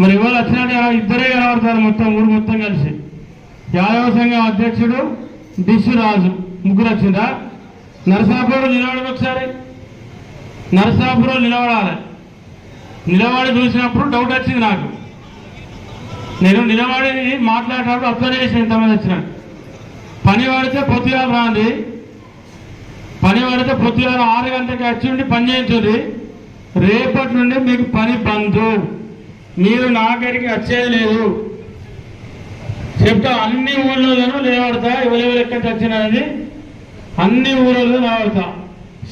మరి ఇవాళ వచ్చినట్టు ఇద్దరే కనబడతారు మొత్తం ఊరు మొత్తం కలిసి. యాదవ సంఘం అధ్యక్షుడు డిస్సు రాజు ముగ్గురు వచ్చిందా నరసాపురం నిలబడి ఒకసారి. నరసాపురం నిలబడాలి. నిలబడి చూసినప్పుడు డౌట్ వచ్చింది నాకు. నేను నిలబడి మాట్లాడేటప్పుడు అబ్జర్వ్ చేసిన ఎంతమంది వచ్చినాడు పని పడితే పొద్దుగాల రాంది. పని పడితే పొద్దుగాల ఆరు గంటలకి వచ్చి ఉండి పని చేయించుంది. రేపటి నుండి మీకు పని నీరు మీరు నాగరికి వచ్చేది లేదు. చెప్తా అన్ని ఊళ్ళలోనూ లేవడతా ఎవరెవరు ఎక్కడ వచ్చినది అన్ని ఊళ్ళలో లేవడతా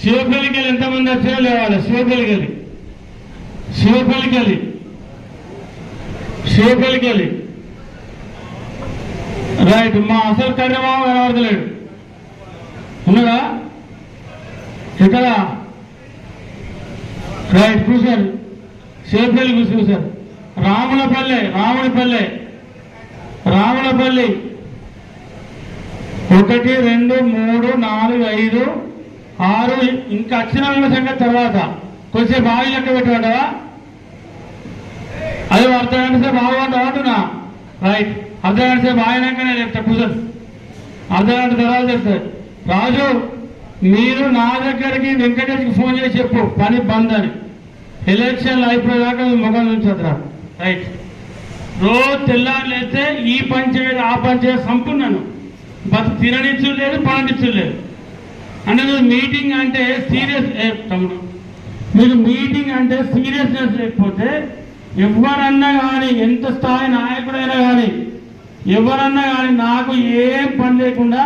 శివపల్లికి ఎంతమంది వచ్చినా లేవాలి శివపల్లికి శివపల్లికి శివపల్లికి రైట్ మా అసలు కర్యమావ కనబడతలేడు ఉన్నదా? ఎక్కడ? రైట్ చూశారు శివపల్లి చూశారు రాములపల్లె రాములపల్లె రాములపల్లి. ఒకటి రెండు మూడు నాలుగు ఐదు ఆరు ఇంకా వచ్చిన సంఖ్య సంగతి తర్వాత. కొద్దిసేపు బావి లెక్క పెట్టుకుంటావా? అది అర్ధ గంట సేపు అంటున్నా. రైట్ అర్ధ గంట సేపు చెప్తా కూర్చొని అర్థం గంట తర్వాత చెప్తాడు రాజు మీరు నా దగ్గరికి వెంకటేష్కి ఫోన్ చేసి చెప్పు. పని బంద్ అని. ఎలక్షన్లు అయిపోయేదాకా మీ ముఖం ఉంచదురా రైట్ రోజు తెల్లారులేస్తే ఈ ఈ చేయదు ఆ పని పంచాయతీ సంపున్నాను బతు తిననిచ్చు లేదు పండించు లేదు. అంటే మీటింగ్ అంటే సీరియస్ తమ్ముడు? మీరు మీటింగ్ అంటే సీరియస్నెస్ లేకపోతే ఎవరన్నా కానీ ఎంత స్థాయి నాయకుడైనా కానీ ఎవరన్నా కానీ నాకు ఏం పని లేకుండా